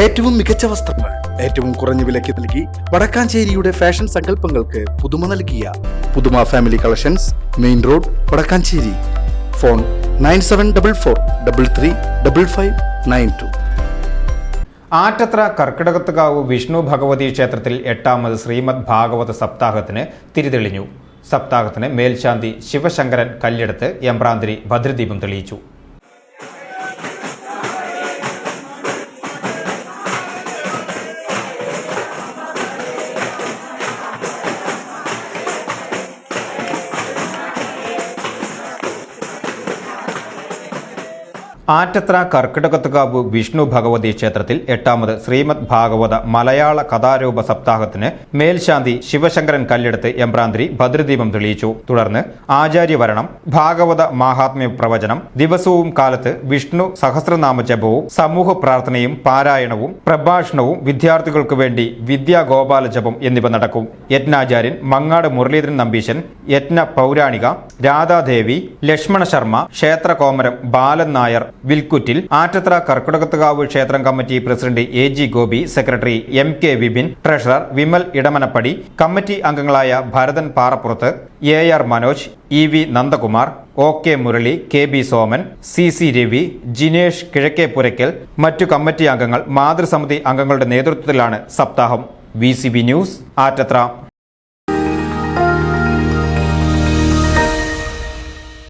ഏറ്റവും മികച്ച വസ്ത്രങ്ങൾ ഏറ്റവും കുറഞ്ഞ വിലയ്ക്ക് നൽകി വടക്കാഞ്ചേരിയുടെ ഫാഷൻ സങ്കല്പങ്ങൾക്ക് പുതുമ നൽകിയ പുതുമ family collections main road Vadakkanchery. Phone nine seven double four double three double five nine two. Attathra Karkidakathukavu Vishnu Bhagavathi ക്ഷേത്രത്തിൽ എട്ടാമത് ശ്രീമദ് ഭാഗവത സപ്താഹത്തിന് തിരിതെളിഞ്ഞു. സപ്താഹത്തിന് മേൽശാന്തി ശിവശങ്കരൻ കല്ലെടുത്ത് എമ്പ്രാന്തിരി ഭദ്രദീപം തെളിയിച്ചു. ആറ്റത്ര കർക്കിടകത്തുകാവ് വിഷ്ണു ഭഗവതി ക്ഷേത്രത്തിൽ എട്ടാമത് ശ്രീമദ് ഭാഗവത മലയാള കഥാരൂപ സപ്താഹത്തിന് മേൽശാന്തി ശിവശങ്കരൻ കല്ലെടുത്ത് എംബ്രാന്തിരി ഭദ്രദീപം തെളിയിച്ചു. തുടർന്ന് ആചാര്യവരണം ഭാഗവത മഹാത്മ്യ പ്രവചനം ദിവസവും കാലത്ത് വിഷ്ണു സഹസ്രനാമ ജപവും സമൂഹ പ്രാർത്ഥനയും പാരായണവും പ്രഭാഷണവും വിദ്യാർത്ഥികൾക്ക് വേണ്ടി വിദ്യാഗോപാല ജപം എന്നിവ നടക്കും. യജ്ഞാചാര്യൻ മങ്ങാട് മുരളീധരൻ നമ്പീശൻ യജ്ഞ പൗരാണിക രാധാദേവി ലക്ഷ്മണ ശർമ്മ ക്ഷേത്രകോമരം ബാലൻ നായർ വിൽക്കുറ്റിൽ ആറ്റത്ര കർക്കിടകത്തുകാവ് ക്ഷേത്രം committee president A G Gopi secretary M K Vipin treasurer Vimal Edamanappadi committee അംഗങ്ങളായ Bharathan Parappurath A R Manoj E V Nandakumar O K Murali K B Soman C C Ravi Jinesh Kizhakkepurakkal മറ്റു committee അംഗങ്ങൾ മാതൃസമിതി അംഗങ്ങളുടെ നേതൃത്വത്തിലാണ് സപ്താഹം. V news Attathra.